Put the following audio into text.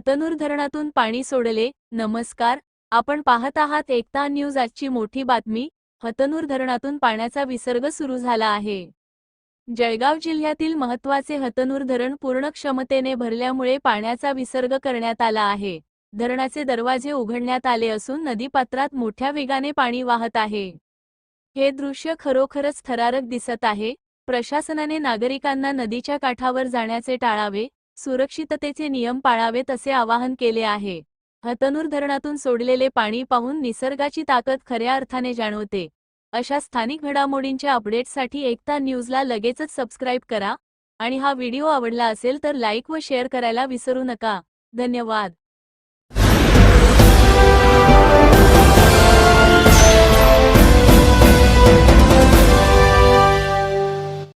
हतनूर धरणातून पाणी सोडले. नमस्कार. आपण पाहत आहात एकता न्यूज आजची मोठी बातमी. हतनूर धरणातून पाण्याचा विसर्ग सुरू झाला आहे. जळगाव जिल्ह्यातील महत्त्वाचे हतनूर धरण पूर्ण क्षमतेने भरल्यामुळे पाण्याचा विसर्ग करण्यात आला आहे. धरणाचे दरवाजे उघडण्यात आले असून नदीपात्रात मोठ्या वेगाने पाणी वाहत आहे. हे दृश्य खरोखरच थरारक दिसत आहे. प्रशासनाने नागरिकांना नदीच्या काठावर जाण्याचे टाळावे. सुरक्षिततेचे नियम पाळावेत असे आवाहन केले आहे. हतनूर धरणातून सोडलेले पाणी पाहून निसर्गाची ताकद खऱ्या अर्थाने जाणवते. अशा स्थानिक घडामोडींच्या अपडेट्ससाठी एकता न्यूजला लगेचच सबस्क्राईब करा आणि हा व्हिडिओ आवडला असेल तर लाईक व शेअर करायला विसरू नका. धन्यवाद.